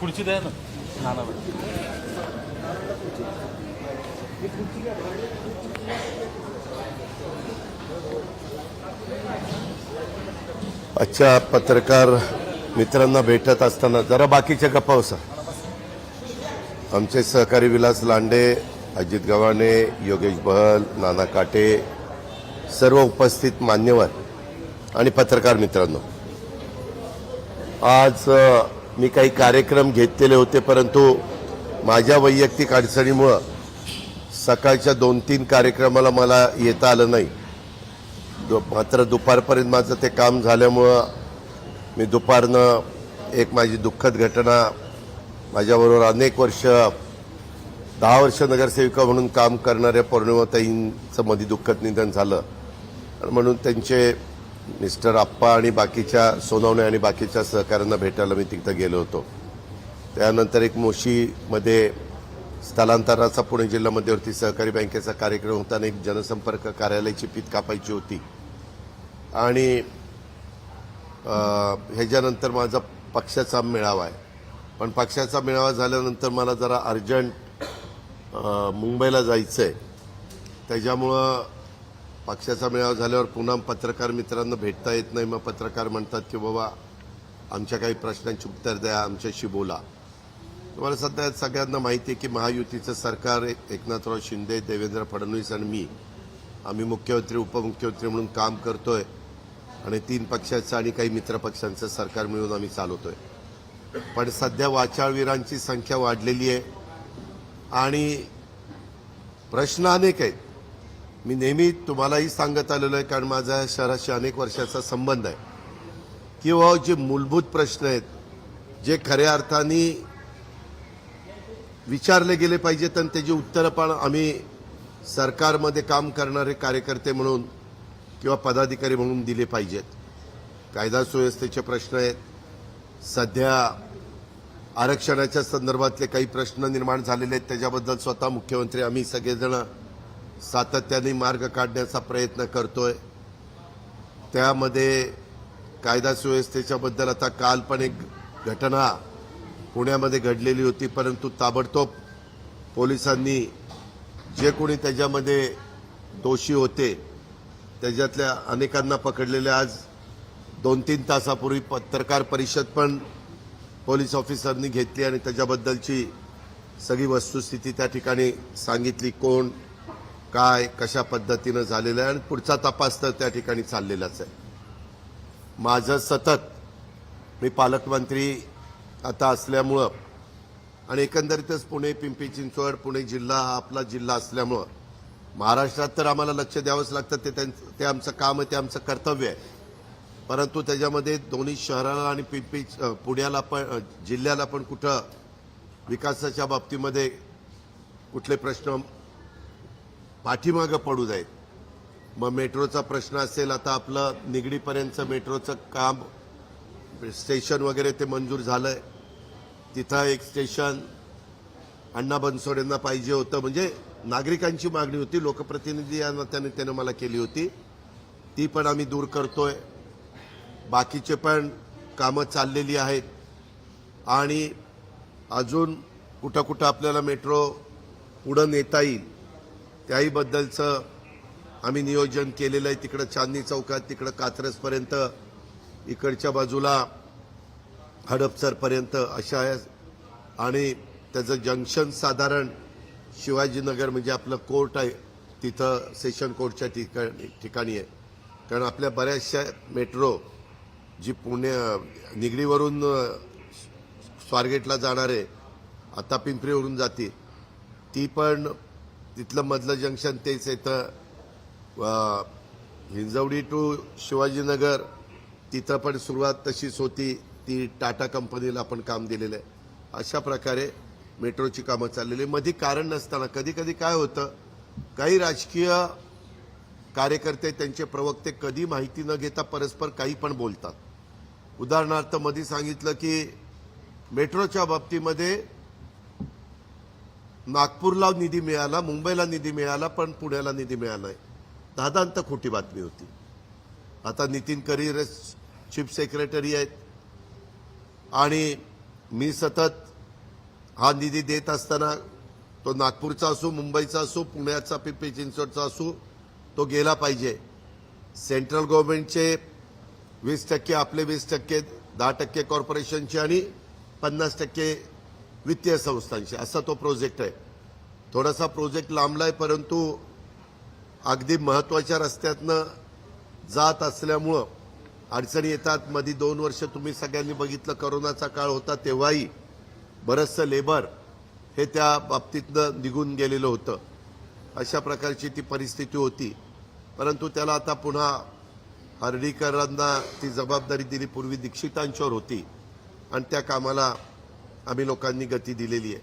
खुर्ची द्या ना नाना अच्छा पत्रकार मित्रांना भेटत असताना जरा बाकीच्या गप्पा होसा आमचे सहकारी विलास लांडे अजित गव्हाणे योगेश बहल नाना काटे सर्व उपस्थित मान्यवर आणि पत्रकार मित्रांनो आज मी काही कार्यक्रम घेतलेले होते परंतु माझ्या वैयक्तिक अडचणीमुळं सकाळच्या दोन तीन कार्यक्रमाला मला येता आलं नाही. दु- मात्र दुपारपर्यंत माझं ते काम झाल्यामुळं मी दुपारनं एक माझी दुःखद घटना माझ्याबरोबर अनेक वर्ष दहा वर्ष नगरसेविका म्हणून काम करणाऱ्या पौर्णिमाताईंचं मध्ये दुःखद निधन झालं. म्हणून त्यांचे मिस्टर आप्पा आणि बाकीच्या सोनवणे आणि बाकीच्या सहकाऱ्यांना भेटायला मी तिथं गेलो होतो. त्यानंतर एक मोशीमध्ये स्थलांतराचा पुणे जिल्हा मध्यवर्ती सहकारी बँकेचा कार्यक्रम होता आणि एक जनसंपर्क कार्यालयाची पीत कापायची होती. आणि ह्याच्यानंतर माझा पक्षाचा मेळावा आहे. पण पक्षाचा मेळावा झाल्यानंतर मला जरा अर्जंट मुंबईला जायचं आहे त्याच्यामुळं पक्षाचा मेळावा झाल्यावर पुन्हा पत्रकार मित्रांना भेटता येत नाही. मग पत्रकार म्हणतात की बाबा आमच्या काही प्रश्नांची उत्तर द्या आमच्याशी बोला. तुम्हाला सध्या सगळ्यांना माहिती आहे की महायुतीचं सरकार एकनाथराव शिंदे देवेंद्र फडणवीस आणि मी. आम्ही मुख्यमंत्री उपमुख्यमंत्री म्हणून काम करतोय. आणि तीन पक्षाचं आणि काही मित्र पक्षांचं सरकार मिळून आम्ही चालवतोय. पण सध्या वाचाळवीरांची संख्या वाढलेली आहे. आणि प्रश्न अनेक आहेत. मी नेहमी तुम्हालाही सांगत आलेलो आहे कारण माझा शहराशी अनेक वर्षाचा संबंध आहे. किंवा हो, जे मूलभूत प्रश्न आहेत जे खऱ्या अर्थाने विचारले गेले पाहिजेत आणि त्याची उत्तरं पण आम्ही सरकारमध्ये काम करणारे कार्यकर्ते म्हणून किंवा पदाधिकारी म्हणून दिले पाहिजेत. कायदा सुव्यवस्थेचे प्रश्न आहेत. सध्या आरक्षणाच्या संदर्भातले काही प्रश्न निर्माण झालेले आहेत. त्याच्याबद्दल स्वतः मुख्यमंत्री आम्ही सगळेजण सातत्याने मार्ग काढण्याचा प्रयत्न करतोय. त्यामध्ये कायदा सुव्यवस्थेच्याबद्दल आता काल पण एक घटना पुण्यामध्ये घडलेली होती परंतु ताबडतोब पोलिसांनी जे कोणी त्याच्यामध्ये दोषी होते त्याच्यातल्या अनेकांना पकडलेले आज दोन तीन तासापूर्वी पत्रकार परिषद पण पोलीस ऑफिसरनी घेतली आणि त्याच्याबद्दलची सगळी वस्तुस्थिती त्या ठिकाणी सांगितली. कोण काय कशा पद्धतीनं झालेलं आहे आणि पुढचा तपास तर त्या ठिकाणी चाललेलाच आहे. माझं सतत मी पालकमंत्री आता असल्यामुळं आणि एकंदरीतच पुणे पिंपरी चिंचवड पुणे जिल्हा हा आपला जिल्हा असल्यामुळं महाराष्ट्रात तर आम्हाला लक्ष द्यावंच लागतं. ते त्यांचं ते आमचं काम आहे ते आमचं कर्तव्य आहे. परंतु त्याच्यामध्ये दोन्ही शहराला आणि पिंपरी पुण्याला पण जिल्ह्याला पण कुठं विकासाच्या बाबतीमध्ये कुठले प्रश्न पाठीमागं पडू नये मग मेट्रोचा प्रश्न असेल आता आपलं निगडीपर्यंतचं मेट्रोचं काम स्टेशन वगैरे ते मंजूर झालंय. तिथं एक स्टेशन अण्णा बनसोडेंना पाहिजे होतं. म्हणजे नागरिकांची मागणी होती लोकप्रतिनिधी या नात्याने त्यानं मला केली होती. ती पण आम्ही दूर करतोय. बाकीचे पण कामं चाललेली आहेत. आणि अजून कुठं कुठं आपल्याला मेट्रो पुढं नेता येईल त्याहीबद्दलचं आम्ही नियोजन केलेलं आहे. तिकडं चांदणी चौकात तिकडं कात्रजपर्यंत इकडच्या बाजूला हडपसरपर्यंत अशा आहे. आणि त्याचं जंक्शन साधारण शिवाजीनगर म्हणजे आपलं कोर्ट आहे. तिथं सेशन कोर्टच्या ठिकाणी ठिकाणी आहे. कारण आपल्या बऱ्याचशा मेट्रो जी पुणे निगडीवरून स्वारगेटला जाणार आहे आता पिंपरीवरून जाते ती पण तिथलं मधलं जंक्शन तेच येतं हिंजवडी टू शिवाजीनगर तिथं पण सुरुवात तशीच होती. ती टाटा कंपनीला आपण काम दिलेलं आहे. अशा प्रकारे मेट्रोची कामं चाललेली मध्ये कारण नसताना कधी कधी काय होतं काही राजकीय कार्यकर्ते त्यांचे प्रवक्ते कधी माहिती न घेता परस्पर काही पण बोलतात. उदाहरणार्थमध्ये सांगितलं की मेट्रोच्या बाबतीमध्ये नागपूरला निधी मिळाला मुंबईला निधी मिळाला पण पुण्याला निधी मिळाला आहे दादांत खोटी बातमी होती. आता नितीन करियर चीफ सेक्रेटरी आहेत. आणि मी सतत हा निधी देत असताना तो नागपूरचा असो मुंबईचा असो पुण्याचा पिंपरी चिंचवडचा असो तो गेला पाहिजे. सेंट्रल गव्हर्नमेंटचे वीस टक्के आपले वीस टक्के दहा टक्के कॉर्पोरेशनचे आणि पन्नास टक्के वित्तीय संस्थांशी. असा तो प्रोजेक्ट आहे. थोडासा प्रोजेक्ट लांबलाय परंतु अगदी महत्त्वाच्या रस्त्यातनं जात असल्यामुळं अडचणी येतात. मध्ये दोन वर्ष तुम्ही सगळ्यांनी बघितलं करोनाचा काळ होता तेव्हाही बरंचसं लेबर हे त्या बाबतीतनं निघून गेलेलं होतं. अशा प्रकारची ती परिस्थिती होती. परंतु त्याला आता पुन्हा हर्डीकरांना ती जबाबदारी दिली. पूर्वी दीक्षितांच्यावर होती. आणि त्या कामाला आम्ही लोकांनी गती दिलेली आहे.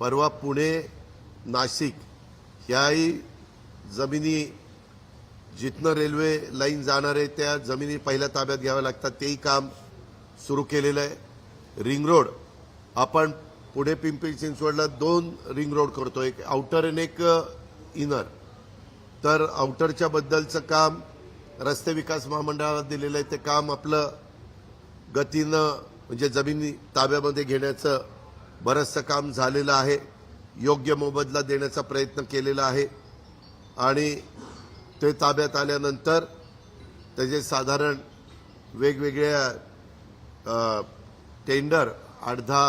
परवा पुणे नाशिक ह्याही जमिनी जिथनं रेल्वे लाईन जाणार आहे त्या जमिनी पहिल्या ताब्यात घ्याव्या लागतात. तेही काम सुरू केलेलं आहे. रिंग रोड आपण पुणे पिंपरी चिंचवडला दोन रिंग रोड करतो. एक आउटर आणि एक इनर तर आउटरच्या बद्दलचं काम रस्ते विकास महामंडळाला दिलेलं आहे. ते काम आपलं गतीनं म्हणजे जमिनी ताब्यामध्ये घेण्याचं बरंचसं काम झालेलं आहे. योग्य मोबदला देण्याचा प्रयत्न केलेला आहे. आणि ते ताब्यात आल्यानंतर त्याचे साधारण वेगवेगळ्या टेंडर अर्धा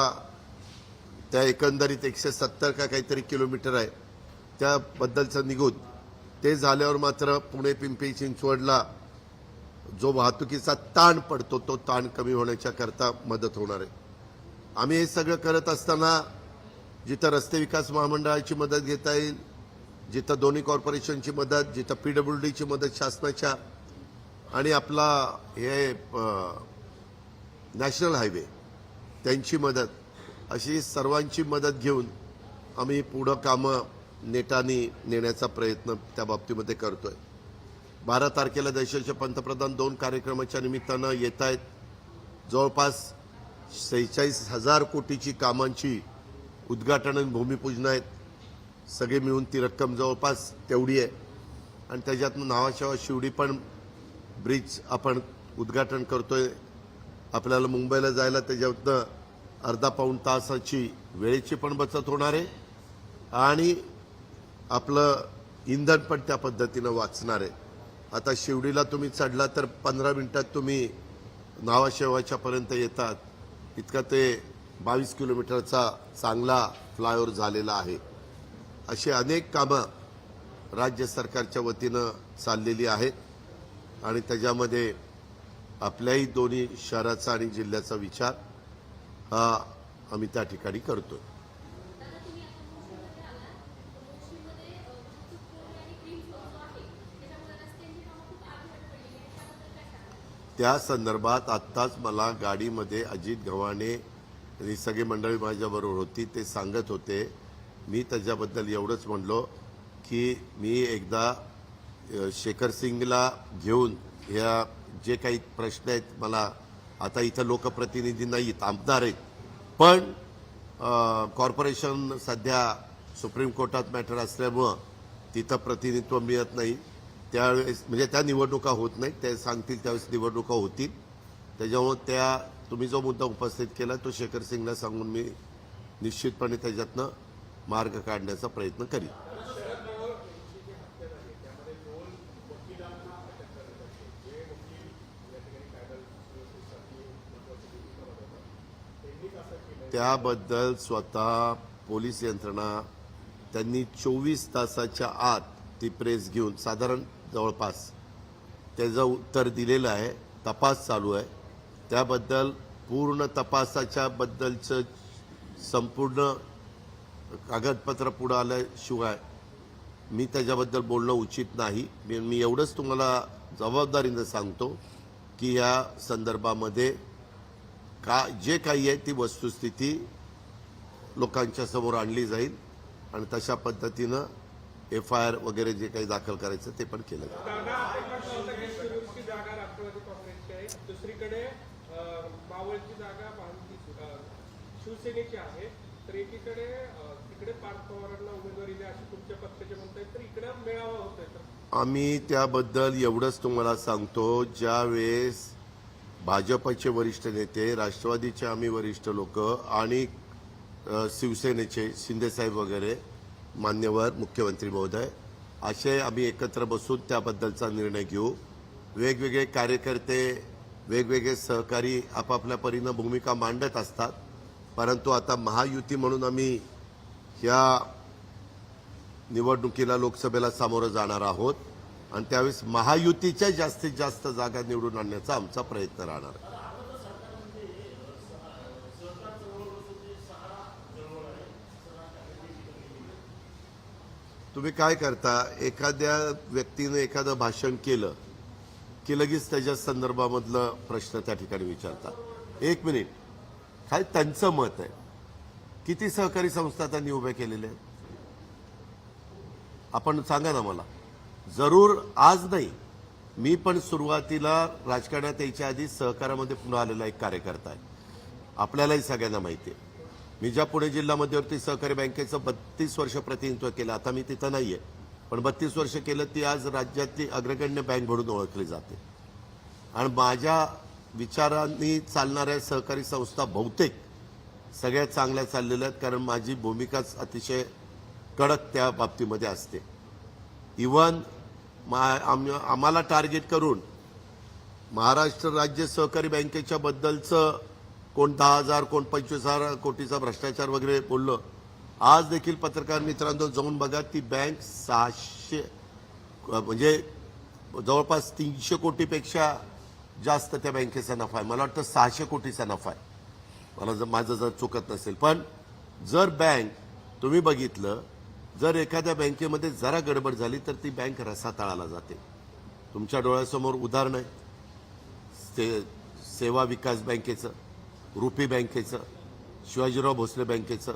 त्या एकंदरीत एकशे सत्तर का काहीतरी किलोमीटर आहे. त्याबद्दलचं निघून ते झाल्यावर मात्र पुणे पिंपरी चिंचवडला जो वाहतुकीचा ताण पडतो तो ताण कमी होण्याच्या करता मदत होणार आहे. आम्ही हे सगळं करत असताना जिथं रस्ते विकास महामंडळाची मदत घेता येईल जिथं दोन्ही कॉर्पोरेशनची मदत जिथं पीडब्ल्यू डीची मदत शासनाच्या आणि आपला हे नॅशनल हायवे त्यांची मदत अशी सर्वांची मदत घेऊन आम्ही पुढं कामं नेटाने नेण्याचा प्रयत्न त्या बाबतीमध्ये करतो आहे बारा तारखेला देशाचे पंतप्रधान दोन कार्यक्रमाच्या निमित्तानं येत आहेत जवळपास सेहेचाळीस हजार कोटीची कामांची उद्घाटन आणि भूमिपूजन आहेत. सगळे मिळून ती रक्कम जवळपास तेवढी आहे. आणि त्याच्यातनं नावाशेवा शिवडी पण ब्रिज आपण उद्घाटन करतोय. आपल्याला मुंबईला जायला त्याच्यातनं अर्धा पाऊण तासाची वेळेची पण बचत होणार आहे. आणि आपलं इंधन पण त्या पद्धतीनं वाचणार आहे. आता शिवडीला तुम्ही चढला तर पंधरा मिनिटात तुम्ही नावाशेवाच्यापर्यंत येतात. इतका ते बावीस किलोमीटरचा चांगला फ्लायओव्हर झालेला आहे. अशी अनेक कामं राज्य सरकारच्या वतीनं चाललेली आहेत. आणि त्याच्यामध्ये आपल्याही दोन्ही शहराचा आणि जिल्ह्याचा विचार हा आम्ही त्या ठिकाणी करतोय. त्या संदर्भात आत्ताच मला गाडीमध्ये अजित गव्हाणे आणि सगळी मंडळी माझ्याबरोबर होती ते सांगत होते. मी त्याच्याबद्दल एवढंच म्हणलो की मी एकदा शेखर सिंगला घेऊन ह्या जे काही प्रश्न आहेत मला आता इथं लोकप्रतिनिधी नाहीत आमदार आहेत. पण कॉर्पोरेशन सध्या सुप्रीम कोर्टात मॅटर असल्यामुळं तिथं प्रतिनिधित्व मिळत नाही. त्यावेळेस म्हणजे त्या निवडणुका होत नाहीत ते सांगतील त्यावेळेस निवडणुका होतील. त्याच्यामुळं त्या तुम्ही जो मुद्दा उपस्थित केला तो शेखर सिंगला सांगून मी निश्चितपणे त्याच्यातनं मार्ग काढण्याचा प्रयत्न करीन. त्याबद्दल स्वतः पोलीस यंत्रणा त्यांनी चोवीस तासाच्या आत ती प्रेस घेऊन साधारण जवळपास त्याचं उत्तर दिलेलं आहे. तपास चालू आहे. त्याबद्दल पूर्ण तपासाच्याबद्दलचं संपूर्ण कागदपत्र पुढं आल्याशिवाय मी त्याच्याबद्दल बोलणं उचित नाही. मी मी एवढंच तुम्हाला जबाबदारीनं सांगतो की या संदर्भामध्ये का जे काही आहे ती वस्तुस्थिती लोकांच्या समोर आणली जाईल आणि तशा पद्धतीनं एफ आय आर वगैरे जे काही दाखल करायचं ते पण केलं आम्ही त्याबद्दल एवढंच तुम्हाला सांगतो ज्या वेळेस भाजपचे वरिष्ठ नेते राष्ट्रवादीचे आम्ही वरिष्ठ लोक आणि शिवसेनेचे शिंदेसाहेब वगैरे मान्यवर मुख्यमंत्री महोदय असे आम्ही एकत्र बसून त्याबद्दलचा निर्णय घेऊ. वेगवेगळे कार्यकर्ते वेगवेगळे सहकारी आपापल्या परीनं भूमिका मांडत असतात. परंतु आता महायुती म्हणून आम्ही ह्या निवडणुकीला लोकसभेला सामोरं जाणार आहोत. आणि त्यावेळेस महायुतीच्या जास्तीत जास्त जागा निवडून आणण्याचा आमचा प्रयत्न राहणार आहे. तुम्ही काय करता? एखाद्या व्यक्तीने एखादं भाषण केलं की लगेच त्याच्या संदर्भामधलं प्रश्न त्या ठिकाणी विचारता. एक मिनिट. काय त्यांचं मत आहे? किती सहकारी संस्था त्यांनी उभ्या केलेल्या आहेत? आपण सांगा ना मला. जरूर आज नाही मी पण सुरुवातीला राजकारणात यायच्या आधी सहकारामध्ये पुन्हा आलेला एक कार्यकर्ता आहे. आपल्यालाही सगळ्यांना माहिती आहे. मी ज्या पुणे जिल्हा मध्यवर्ती सहकारी बँकेचं बत्तीस वर्ष प्रतिनिधित्व केलं आता मी तिथं नाही आहे पण बत्तीस वर्ष केलं ती आज राज्यातली अग्रगण्य बँक म्हणून ओळखली जाते. आणि माझ्या विचारांनी चालणाऱ्या सहकारी संस्था बहुतेक सगळ्यात चांगल्या चाललेल्या आहेत कारण माझी भूमिकाच अतिशय कडक त्या बाबतीमध्ये असते. इवन मा आम आम्हाला टार्गेट करून महाराष्ट्र राज्य सहकारी बँकेच्या बद्दलचं कोण दहा हजार कोण पंचवीस हजार कोटीचा भ्रष्टाचार वगैरे बोललं. आज देखील पत्रकार मित्रांनो जाऊन बघा ती बँक सहाशे म्हणजे जवळपास तीनशे कोटीपेक्षा जास्त त्या बँकेचा नफा आहे. मला वाटतं सहाशे कोटीचा नफा आहे. मला जर माझं जर चुकत नसेल. पण जर बँक तुम्ही बघितलं जर एखाद्या बँकेमध्ये जरा गडबड झाली तर ती बँक रसातळाला जाते. तुमच्या डोळ्यासमोर उदाहरण आहे से सेवा विकास बँकेचं. रुपी बँकेचं शिवाजीराव भोसले बँकेचं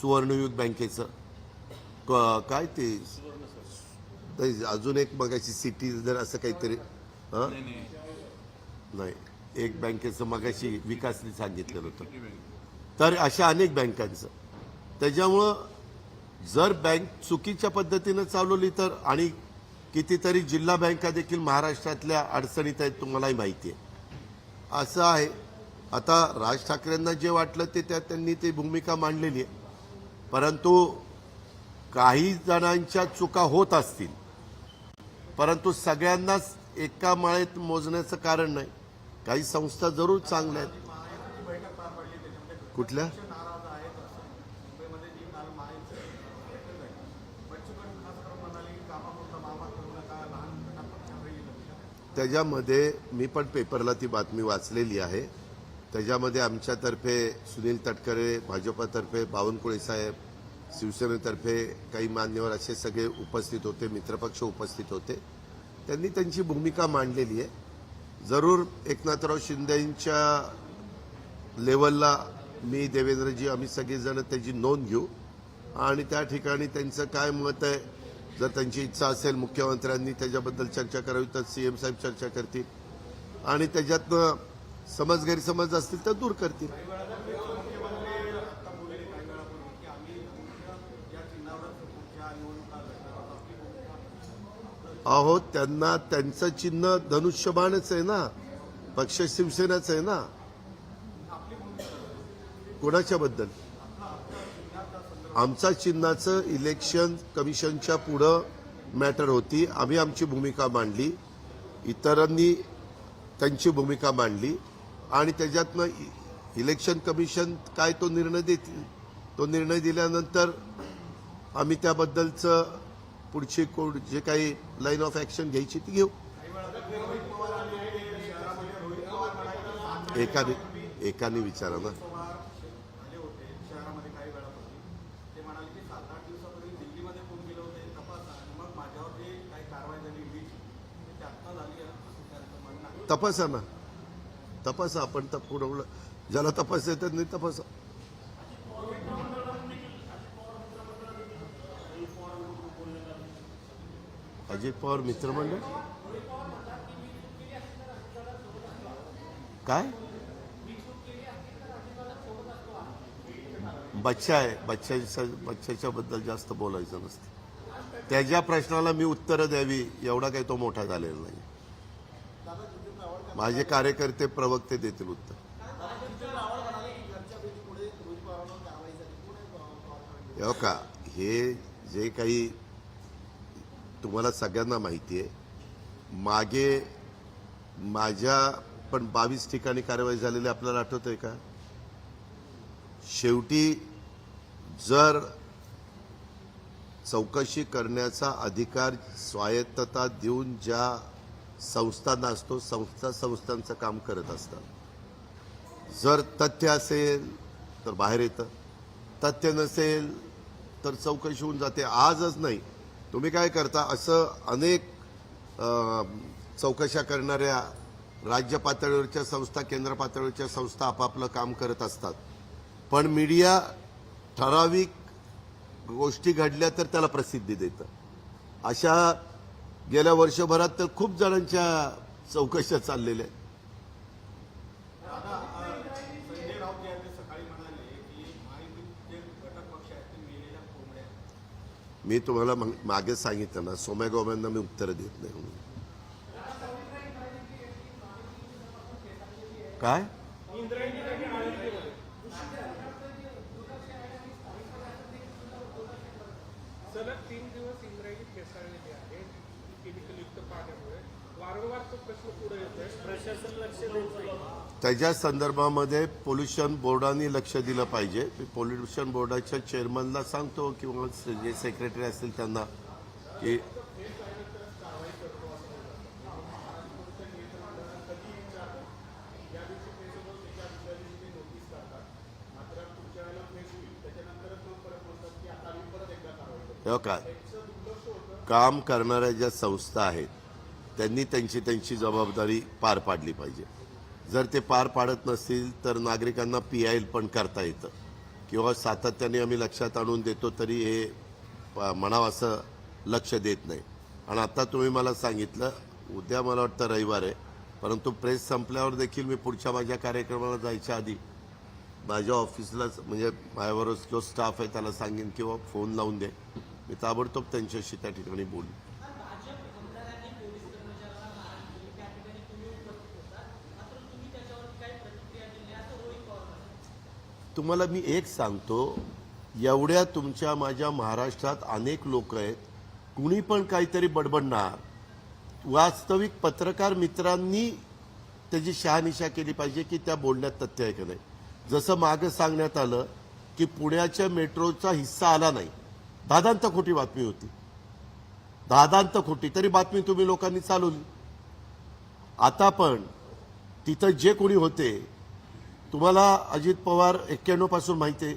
सुवर्णयुग बँकेचं. क- काय ते? अजून एक मगाशी सिटी जर असं काहीतरी हं? नाही. एक बँकेचं मगाशी विकासने सांगितलेलं होतं. तर अशा अनेक बँकांचं. त्याच्यामुळं जर बँक चुकीच्या पद्धतीनं चालवली तर आणि कितीतरी जिल्हा बँका देखील महाराष्ट्रातल्या अडचणीत आहेत तुम्हालाही माहिती आहे. असं आहे. आता राज ठाकरेंना जे वाटलं ते त्या त्यांनी ती भूमिका मांडलेली आहे. परंतु काही जणांच्या चुका होत असतील. परंतु सगळ्यांनाच एका माळेत मोजण्याचं कारण नाही. काही संस्था जरूर चांगल्या आहेत. कुठल्या? त्याच्यामध्ये मी पण पेपरला ती बातमी वाचलेली आहे. त्याच्यामध्ये आमच्यातर्फे सुनील तटकरे भाजपातर्फे बावनकुळे साहेब शिवसेनेतर्फे काही मान्यवर असे सगळे उपस्थित होते मित्रपक्ष उपस्थित होते. त्यांनी त्यांची भूमिका मांडलेली आहे. जरूर एकनाथराव शिंदेंच्या लेवलला मी देवेंद्रजी आम्ही सगळेजण त्याची नोंद घेऊ. आणि त्या ठिकाणी त्यांचं काय मत आहे जर त्यांची इच्छा असेल मुख्यमंत्र्यांनी त्याच्याबद्दल चर्चा करावी तर सीएम साहेब चर्चा करतील. आणि त्याच्यातनं समज गैरसमज असतील तर दूर करतील. अहो त्यांना त्यांचं चिन्ह धनुष्यबाणच आहे ना. पक्ष शिवसेनाच आहे ना. कोणाच्या बद्दल आमचा चिन्हाचं इलेक्शन कमिशनच्या पुढं मॅटर होती. आम्ही आमची भूमिका मांडली. इतरांनी त्यांची भूमिका मांडली. आणि त्याच्यातनं इलेक्शन कमिशन काय तो निर्णय देतील तो निर्णय दिल्यानंतर आम्ही त्याबद्दलचं पुढची कोड जे काही लाईन ऑफ ॲक्शन घ्यायची ती घेऊ. एकाने एकाने विचारा ना. तपासा ना. तपासा आपण तर पुरवलं. ज्याला तपास येतात नाही तपासा. अजित पवार मित्रमंडळ? काय? बच्चा आहे. बच्चाच्या बच्चाच्या बद्दल जास्त बोलायचं नसतं. त्याच्या प्रश्नाला मी उत्तरं द्यावी एवढा काही तो मोठा झालेला नाही. माझे कार्यकर्ते प्रवक्ते देतील उत्तर. हो का? हे जे काही तुम्हाला सगळ्यांना माहिती आहे मागे माझ्या पण बावीस ठिकाणी कारवाई झालेली आपल्याला आठवत आहे का? शेवटी जर चौकशी करण्याचा अधिकार स्वायत्तता देऊन ज्या संस्थांना असतो संस्था संस्थांचं काम करत असतात. जर तथ्य असेल तर बाहेर येतं. तथ्य नसेल तर चौकशी होऊन जाते. आजच नाही. तुम्ही काय करता असं अनेक चौकशा करणाऱ्या राज्य पातळीवरच्या संस्था केंद्र पातळीवरच्या संस्था आपापलं काम करत असतात. पण मीडिया ठराविक गोष्टी घडल्या तर त्याला प्रसिद्धी देतं. अशा गेल्या वर्षभरात तर खूप जणांच्या चौकशा चाललेल्या आहेत. मी तुम्हाला मग- सांगितलं ना सोम्या गोम्यांना मी उत्तर देत नाही म्हणून. काय? इंद्रायणी जागी आळंदीमध्ये सलग तीन दिवस इंद्रायणी फेसाळलेली आहे केमिकलयुक्त पाण्यामुळे वारंवार तो प्रश्न पुढे येतोय प्रशासन लक्ष देत नाही त्याच्या संदर्भामध्ये पोल्युशन बोर्डाने लक्ष दिलं पाहिजे. मी पोल्युशन बोर्डाच्या चेअरमनला सांगतो किंवा जे सेक्रेटरी असतील त्यांना की हे काम करणाऱ्या ज्या संस्था आहेत त्यांनी त्यांची त्यांची जबाबदारी पार पाडली पाहिजे. जर ते पार पाडत नसतील तर नागरिकांना पी आय पण करता येतं. किंवा सातत्याने आम्ही लक्षात आणून देतो तरी हे प- म्हणावं असं लक्ष देत नाही. आणि आता तुम्ही मला सांगितलं उद्या मला वाटतं रविवार आहे परंतु प्रेस संपल्यावर देखील मी पुढच्या माझ्या कार्यक्रमाला जायच्या आधी माझ्या ऑफिसलाच म्हणजे माझ्याबरोबर जो स्टाफ आहे त्याला सांगेन किंवा फोन लावून दे. मी ताबडतोब त्यांच्याशी त्या ठिकाणी बोलू. तुम्हाला मी एक सांगतो एवढ्या तुमच्या माझ्या महाराष्ट्रात अनेक लोक आहेत कुणी पण काहीतरी बडबडणार. वास्तविक पत्रकार मित्रांनी त्याची शहानिशा केली पाहिजे की त्या बोलण्यात तथ्य आहे का नाही. जसं मागं सांगण्यात आलं की पुण्याच्या मेट्रोचा हिस्सा आला नाही. दादांत खोटी बातमी होती. दादांत खोटी तरी बातमी तुम्ही लोकांनी चालवली. आता पण तिथं जे कोणी होते तुम्हाला अजित पवार एक्क्याण्णवपासून माहिती आहे.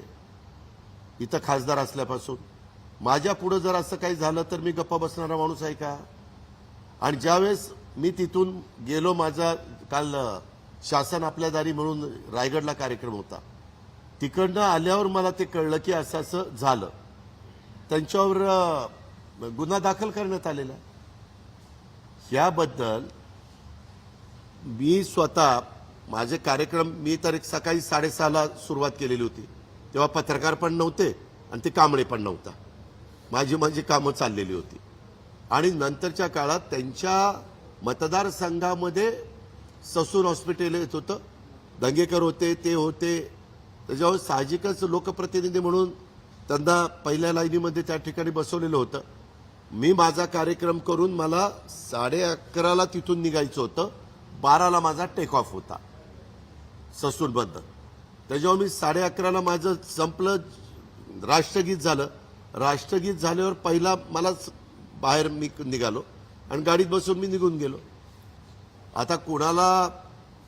इथं खासदार असल्यापासून. माझ्या पुढं जर असं काही झालं तर मी गप्पा बसणारा माणूस आहे का? आणि ज्यावेळेस मी तिथून गेलो माझा काल शासन आपल्या दारी म्हणून रायगडला कार्यक्रम होता. तिकडनं आल्यावर मला ते कळलं की असं असं झालं. त्यांच्यावर गुन्हा दाखल करण्यात आलेला याबद्दल मी स्वतः माझे कार्यक्रम मी तर एक सकाळी साडेसहाला सुरुवात केलेली होती. तेव्हा पत्रकार पण नव्हते आणि ते कांबळे पण नव्हता. माझी माझी कामं चाललेली होती. आणि नंतरच्या काळात त्यांच्या मतदारसंघामध्ये ससून हॉस्पिटल येत होतं. दंगेकर होते ते होते. त्याच्यावर साहजिकच लोकप्रतिनिधी म्हणून त्यांना पहिल्या लाईनीमध्ये त्या ठिकाणी बसवलेलं होतं. मी माझा कार्यक्रम करून मला साडे अकराला तिथून निघायचं होतं. बाराला माझा टेक ऑफ होता. ससूनबद्दल त्याच्यावर मी साडे अकराला माझं संपलं राष्ट्रगीत झालं. राष्ट्रगीत झाल्यावर पहिला मलाच बाहेर मी निघालो आणि गाडीत बसून मी निघून गेलो. आता कुणाला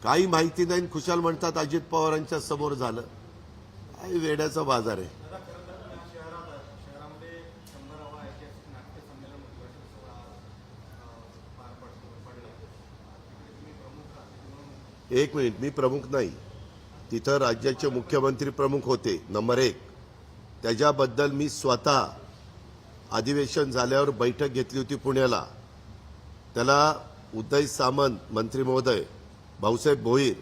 काही माहिती नाही आणि खुशाल म्हणतात अजित पवारांच्या समोर झालं. काय वेड्याचा बाजार आहे दादा खरं तर पुणे शहरात आहे. शहरामध्ये शंभरावा ऐतिहासिक नाट्य संमेलन उद्घाटन सोहळा अ, पार पडतो पडला तिकडे तुम्ही प्रमुख अतिथी म्हणून एक मिनिट मी प्रमुख नाही. तिथं राज्याचे मुख्यमंत्री प्रमुख होते नंबर एक. त्याच्याबद्दल मी स्वतः अधिवेशन झाल्यावर बैठक घेतली होती पुण्याला. त्याला उदय सामंत मंत्री महोदय भाऊसाहेब भोईर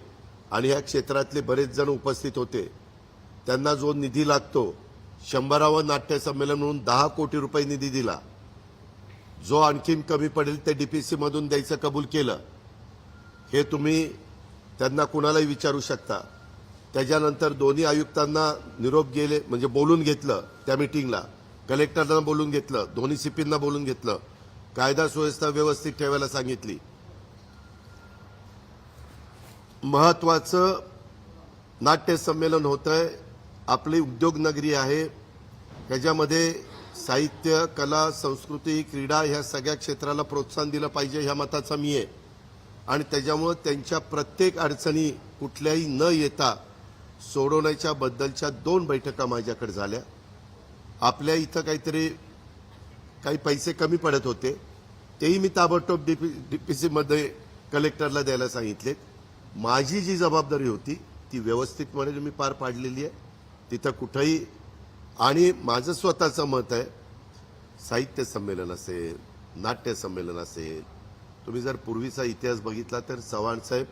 आणि या क्षेत्रातले बरेच जण उपस्थित होते. त्यांना जो निधी लागतो शंभरावं नाट्य संमेलन म्हणून दहा कोटी रुपये निधी दिला. जो आणखीन कमी पडेल ते डी पी सीमधून द्यायचं कबूल केलं. हे तुम्ही त्यांना कुणालाही विचारू शकता. त्याच्यानंतर दोन्ही आयुक्तांना निरोप गेले म्हणजे बोलून घेतलं त्या मिटिंगला. कलेक्टरना बोलून घेतलं दोन्ही सीपींना बोलून घेतलं. कायदा सुव्यवस्था व्यवस्थित ठेवायला सांगितली. महत्वाचं नाट्य संमेलन आहे आपली उद्योगनगरी आहे. त्याच्यामध्ये साहित्य कला संस्कृती क्रीडा ह्या सगळ्या क्षेत्राला प्रोत्साहन दिलं पाहिजे ह्या मताचा मी आहे. आणि त्याच्यामुळं त्यांच्या प्रत्येक अडचणी कुठल्याही न येता सोडवण्याच्या बद्दलच्या दोन बैठका माझ्याकडे झाल्या. आपल्या इथं काहीतरी काही पैसे कमी पडत होते. तेही मी ताबडतोब डीपी सीमध्ये कलेक्टरला द्यायला सांगितले माझी जी जबाबदारी होती ती व्यवस्थितपणे मी पार पाडलेली आहे. तिथं कुठंही आणि माझं स्वतःचं मत आहे साहित्य संमेलन असेल नाट्य संमेलन असेल तुम्ही जर पूर्वीचा इतिहास बघितला तर चव्हाणसाहेब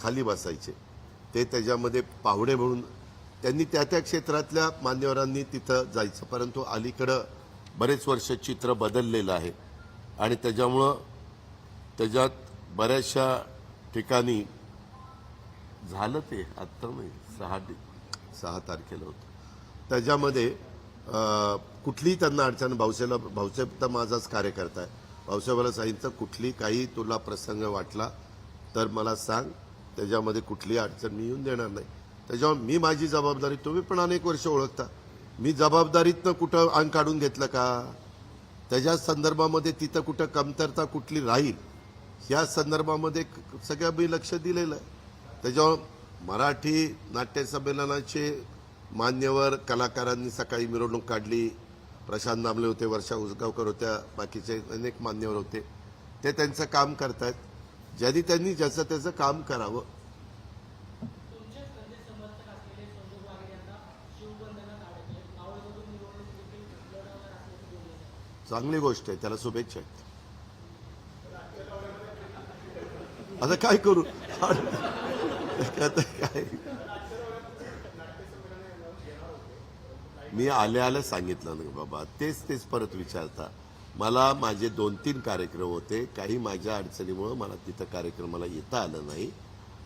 खाली बसायचे. ते त्याच्यामध्ये पाहुणे म्हणून त्यांनी त्या त्या क्षेत्रातल्या मान्यवरांनी तिथं जायचं. परंतु अलीकडं बरेच वर्ष चित्र बदललेलं आहे. आणि त्याच्यामुळं त्याच्यात बऱ्याचशा ठिकाणी झालं ते आत्ता नाही सहा सहा तारखेला होतं. त्याच्यामध्ये कुठलीही त्यांना अडचण भाऊसेला भाऊसाहेब तर माझाच कार्यकर्ता आहे. भाऊसाहेबाला सांगितलं कुठली काही तुला प्रसंग वाटला तर मला सांग. त्याच्यामध्ये कुठली अडचण मी येऊन देणार नाही. त्याच्यावर मी माझी जबाबदारी तुम्ही पण अनेक वर्ष ओळखता. मी जबाबदारीतनं कुठं अंग काढून घेतलं का? त्याच्या संदर्भामध्ये तिथं कुठं कमतरता कुठली राहील? या संदर्भामध्ये सगळ्या मी लक्ष दिलेलं आहे. त्याच्यावर मराठी नाट्यसंमेलनाचे मान्यवर कलाकारांनी सकाळी मिरवणूक काढली. प्रशांत दामले होते वर्षा उसगावकर होत्या बाकीचे अनेक मान्यवर होते. ते त्यांचं काम करतायत. ज्यांनी त्यांनी ज्याचं त्याचं काम करावं. चांगली गोष्ट आहे. त्याला शुभेच्छा आहेत. आता काय करू? काय? मी आल्या आल्या सांगितलं ना बाबा तेच तेच परत विचारता. मला माझे दोन तीन कार्यक्रम होते काही माझ्या अडचणीमुळं मला तिथं कार्यक्रमाला येता आलं नाही.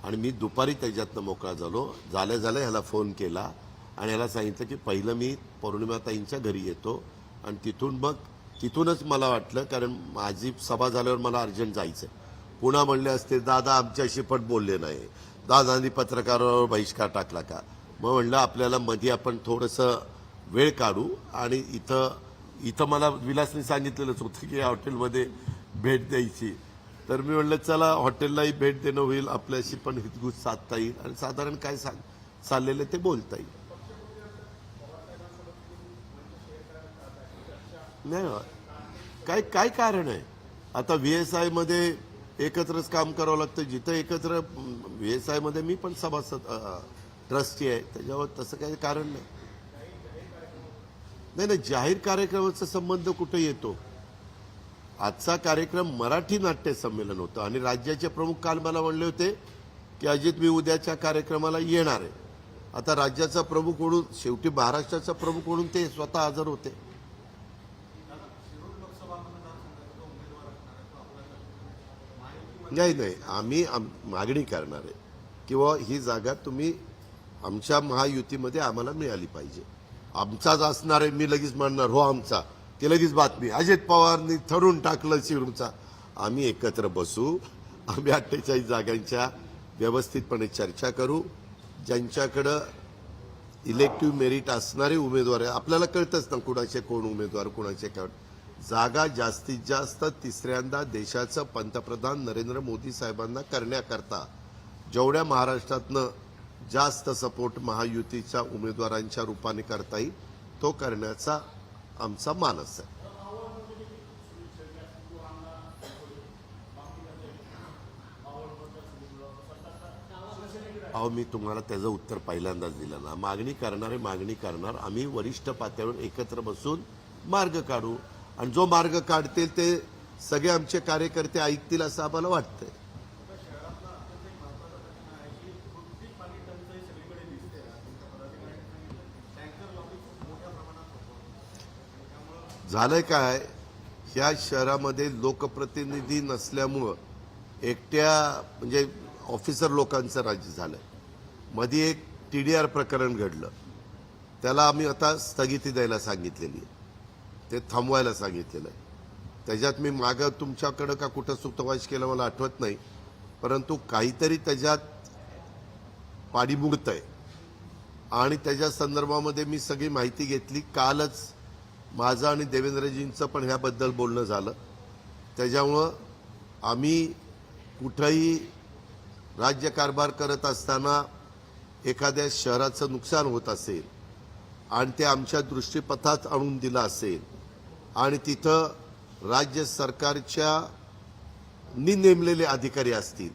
आणि मी दुपारी त्याच्यातनं मोकळा झालो. झाल्या झाल्या ह्याला फोन केला आणि ह्याला सांगितलं की पहिलं मी पौर्णिमाताईंच्या घरी येतो आणि तिथून मग तिथूनच मला वाटलं कारण माझी सभा झाल्यावर मला अर्जंट जायचं पुन्हा म्हणले असते दादा आमच्याशी पण बोलले नाही. दादांनी पत्रकारावर बहिष्कार टाकला का? मग म्हणलं आपल्याला मध्ये आपण थोडंसं वेळ काढू आणि इथं इथं मला विलासने सांगितलेलंच होतं की या हॉटेलमध्ये भेट द्यायची. तर मी म्हणलं चला हॉटेललाही भेट देणं होईल आपल्याशी पण हितगुज साधता येईल. आणि साधारण काय सांग चाललेलं ते बोलता येईल. नाही काय काय कारण आहे? आता व्ही एस आयमध्ये एकत्रच काम करावं लागतं. जिथं एकत्र व्ही एस आयमध्ये मी पण सभासद ट्रस्टी आहे. त्याच्यावर तसं काही कारण नाही. नाही नाही जाहीर कार्यक्रमाचा संबंध कुठे येतो? आजचा कार्यक्रम मराठी नाट्य संमेलन होतं आणि राज्याचे प्रमुख काल मला म्हणले होते की अजित मी उद्याच्या कार्यक्रमाला येणार आहे. आता राज्याचा प्रमुख म्हणून शेवटी महाराष्ट्राचा प्रमुख म्हणून ते स्वतः हजर होते. नाही नाही आम्ही आम- मागणी करणार आहे किंवा ही जागा तुम्ही आमच्या महायुतीमध्ये आम्हाला मिळाली पाहिजे. आमचाच असणार आहे मी लगेच म्हणणार हो आमचा. ती लगेच बातमी अजित पवारनी ठरून टाकलं शिरूरचा. आम्ही एकत्र बसू आम्ही अठ्ठेचाळीस जागांच्या व्यवस्थितपणे चर्चा करू. ज्यांच्याकडं इलेक्टिव्ह मेरिट असणारे उमेदवार आहे आपल्याला कळतंच ना कुणाचे कोण उमेदवार कुणाचे कोण. जागा जास्तीत जास्त तिसऱ्यांदा देशाचं पंतप्रधान नरेंद्र मोदी साहेबांना करण्याकरता जेवढ्या महाराष्ट्रातनं जास्त सपोर्ट महायुतीच्या उमेदवारांच्या रूपाने करता येईल तो करण्याचा आमचा मानस आहे. अहो मी तुम्हाला त्याचं उत्तर पहिल्यांदाच दिलं ना. मागणी करणारे मागणी करणार. आम्ही वरिष्ठ पातळीवर एकत्र बसून मार्ग काढू. आणि जो मार्ग काढतील ते सगळे आमचे कार्यकर्ते ऐकतील असं आम्हाला वाटतंय. झालंय काय? ह्या शहरामध्ये लोकप्रतिनिधी नसल्यामुळं एकट्या म्हणजे ऑफिसर लोकांचं राज्य झालं मध्ये एक टी डी आर प्रकरण घडलं. त्याला आम्ही आता स्थगिती द्यायला सांगितलेली आहे. ते थांबवायला सांगितलेलं आहे. त्याच्यात मी मागं तुमच्याकडं का कुठं सुतवास केलं मला आठवत नाही परंतु काहीतरी त्याच्यात पाणी आहे आणि त्याच्या संदर्भामध्ये मी सगळी माहिती घेतली. कालच माझं आणि देवेंद्रजींचं पण ह्याबद्दल बोलणं झालं. त्याच्यामुळं आम्ही कुठंही राज्यकारभार करत असताना एखाद्या शहराचं नुकसान होत असेल आणि ते आमच्या दृष्टीपथात आणून दिलं असेल आणि तिथं राज्य सरकारच्या नी नेमलेले अधिकारी असतील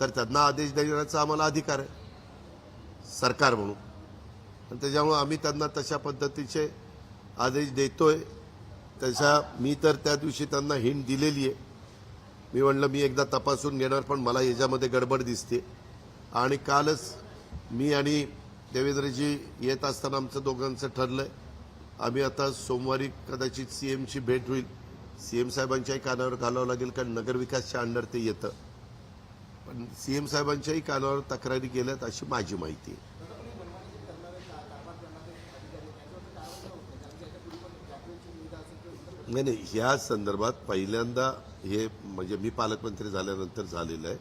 तर त्यांना आदेश देण्याचा आम्हाला अधिकार आहे. सरकार म्हणून. आणि त्याच्यामुळं आम्ही त्यांना तशा पद्धतीचे आदेश देतोय. तशा मी तर त्या दिवशी त्यांना हिंट दिलेली आहे. मी म्हणलं मी एकदा तपासून घेणार पण मला याच्यामध्ये गडबड दिसते. आणि कालच मी आणि देवेंद्रजी येत असताना आमचं दोघांचं ठरलंय. आम्ही आता सोमवारी कदाचित सी एमची भेट होईल. सी एम साहेबांच्याही कानावर घालावं लागेल कारण नगरविकासच्या अंडर ते येतं. पण सी एम साहेबांच्याही कानावर तक्रारी केल्यात अशी माझी माहिती आहे. नाही नाही ह्या संदर्भात पहिल्यांदा हे म्हणजे मी पालकमंत्री झाल्यानंतर झालेलं आहे.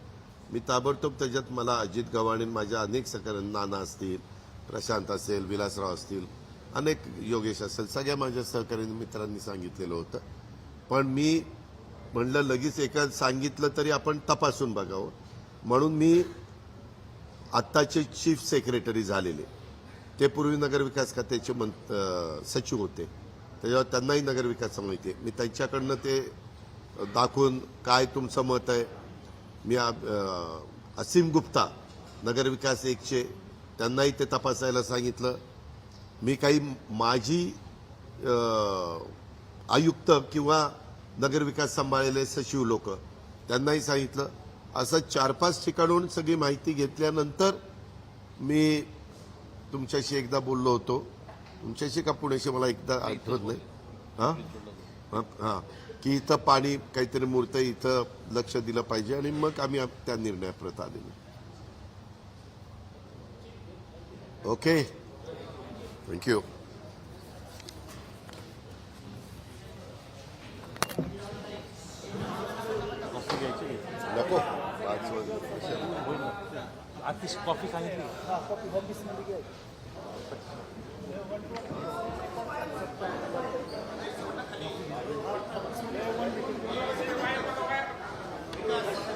मी ताबडतोब त्याच्यात मला अजित गव्हाणे माझ्या अनेक सहकारी नाना असतील प्रशांत असेल विलासराव असतील अनेक योगेश असेल सगळ्या माझ्या सहकारी मित्रांनी सांगितलेलं होतं. पण मी म्हणलं लगेच एका सांगितलं तरी आपण तपासून बघावं. म्हणून मी आत्ताचे चीफ सेक्रेटरी झालेले. ते पूर्वी नगरविकास खात्याचे मं सचिव होते. त्याच्यावर त्यांनाही नगरविकास माहिती आहे. मी त्यांच्याकडनं ते दाखवून काय तुमचं मत आहे. मी असीम गुप्ता नगरविकास एकचे त्यांनाही ते तपासायला सांगितलं. मी काही माझी आयुक्त किंवा नगरविकास सांभाळलेले सचिव लोक त्यांनाही सांगितलं. असं चार पाच ठिकाणून सगळी माहिती घेतल्यानंतर मी तुमच्याशी एकदा बोललो होतो. तुमच्याशी का पुण्याशी मला एकदा आठवत नाही? हां? हां हां. की इथं पाणी काहीतरी मूर्त इथं लक्ष दिलं पाहिजे आणि मग आम्ही त्या निर्णयाप्रत आलेलो. ओके? थँक्यू कॉफी घ्यायची नको. पाच वाजले. आतिश कॉफी सांगितली. Thank you.